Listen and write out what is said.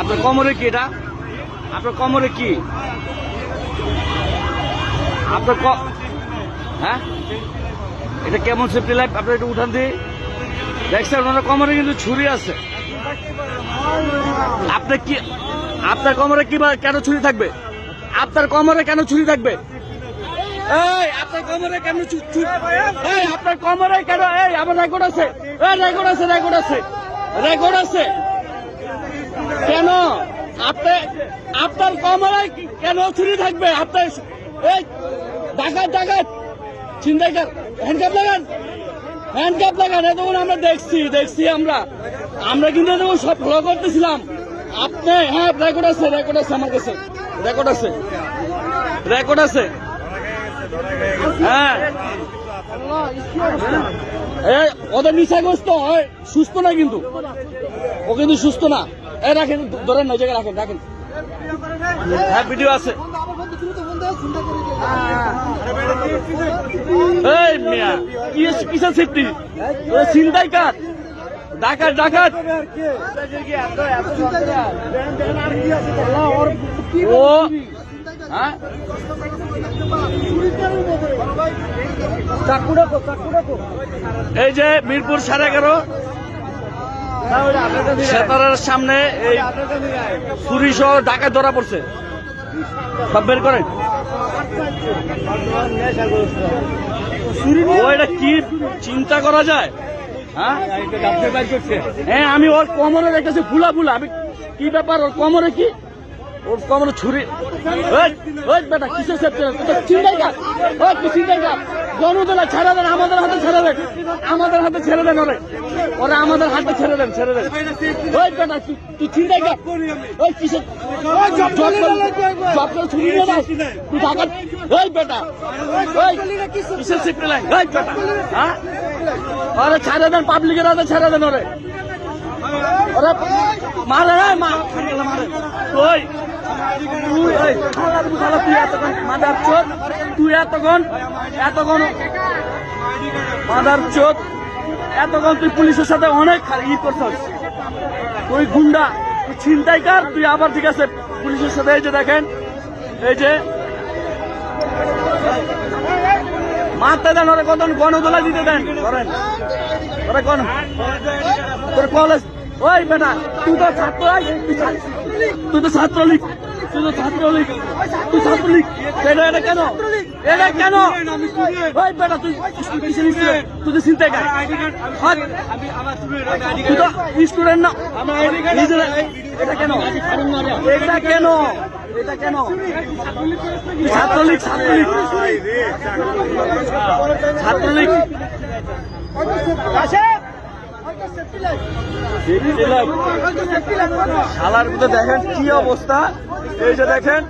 আপনার কোমরে কি এটা? আপনার কোমরে কি? আপনার হ্যাঁ? এটা কেমন সেফটি লাইফ আপনার একটু উঠান দিই দেখছেন ওনার কোমরে কিন্তু ছুরি আছে। আপনার কি আপনার কোমরে কি কেন ছুরি থাকবে? আপনার কোমরে কেন ছুরি থাকবে? আপনার কোমরে কেন কেন আমার রেকর্ড আছে। রেকর্ড আছে রেকর্ড আছে। রেকর্ড আছে। কেন? আপনি, আপনার কোমরে কি- কেন ছুরি থাকবে? আপনার এই ডাকাত ডাকাত। চিন্তাকার হ্যান্ডকাপ লাগান। হ্যান্ডকাপ লাগান। এতক্ষণ আমরা দেখছি দেখছি আমরা। আমরা কিন্তু এতক্ষণ সব ফলো করতেছিলাম। আপনি হ্যাঁ রেকর্ড আছে রেকর্ড আছে আমার কাছে। রেকর্ড আছে। রেকর্ড আছে। হ্যাঁ। ওদের নিশাগ্রস্ত হয় সুস্থ না কিন্তু? ও কিন্তু সুস্থ না। এ, রাখেন, ধরেন না জায়গায় রাখেন রাখেন। হ্যাঁ ভিডিও আছে। এই মিয়া কি কিসের চিন্তাই কার? ডাকাত ডাকাত। ও হ্যাঁ? এই যে মিরপুর সাড়ে এগারো। সেতারের সামনে এই ছুরি সহ ডাকাত ধরা পড়ছে। সব বের করেন। এটা কি চিন্তা করা যায়? হ্যাঁ? হ্যাঁ আমি ওর কোমরে দেখতেছি, ফুলা ফুলা। আমি কি ব্যাপার, ওর কোমরে কি? ওর কোমরে ছুরি। ওই বেটা কিসের সেফটি? চিন্তাই কাজ ওই কি চিন্তাই কাজ জনতলা ছেড়ে দেন আমাদের হাতে ছেড়ে দেন। আমাদের হাতে ছেড়ে দেন ওরে। ওরা আমাদের হাতে ছেড়ে দেন ছেড়ে দেন। ওই বেটা তুই- তুই চিন্তাই কাজ ওই কিসের জব করে- ছুরি নিয়ে তুই ওই বেটা ওই কিসের সেফটি লাইন ওই বেটা হ্যাঁ? ওরে ছেড়ে দেন পাবলিকের হাতে ছেড়ে দেন ওরে। ওরে মারে মারে। ওই মাদার এতক্ষণ তুই পুলিশের সাথে অনেক ই তুই ছিনতাইকার তুই আবার ঠিক আছে পুলিশের সাথে এই যে দেখেন এই যে মারতে দেন ওরা কত দিতে দেন করেন ওরা কোন তোর কলেজ ওই বেটা তুই তো ছাত্র তুই তো ছাত্রলীগ তুই ছাত্রলীগ। তুই ছাত্রলীগ। এটা এটা কেন? এটা কেন? বেটা, তুই তুই তো চিন্তাই কর তুই তো স্টুডেন্ট না। এটা কেন? এটা কেন? ছাত্রলীগ ছাত্রলীগ। ছাত্রলীগ। শালার মধ্যে দেখেন কি অবস্থা এই যে দেখেন